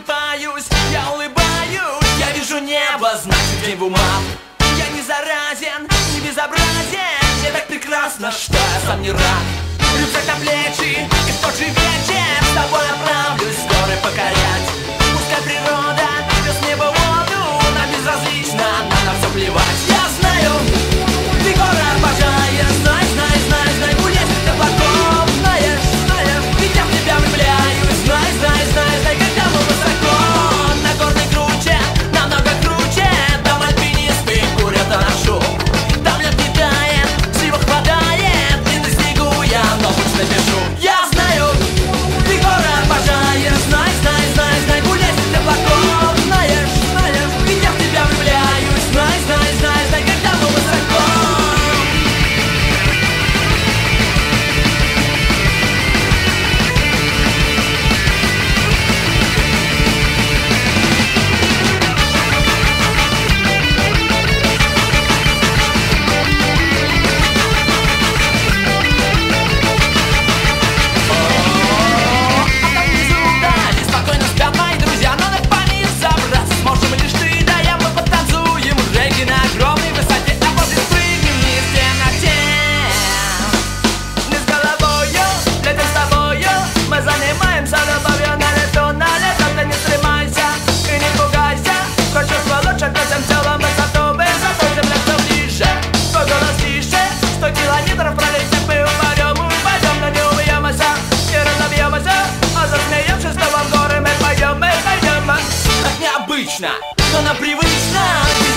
просыпаюсь, я улыбаюсь. Я вижу небо, значит день в умах. Я не заразен, не безобразен. Мне так прекрасно, что я сам не рад Рюкзак на плечи, и в тот же вечер. лично, но она привычна.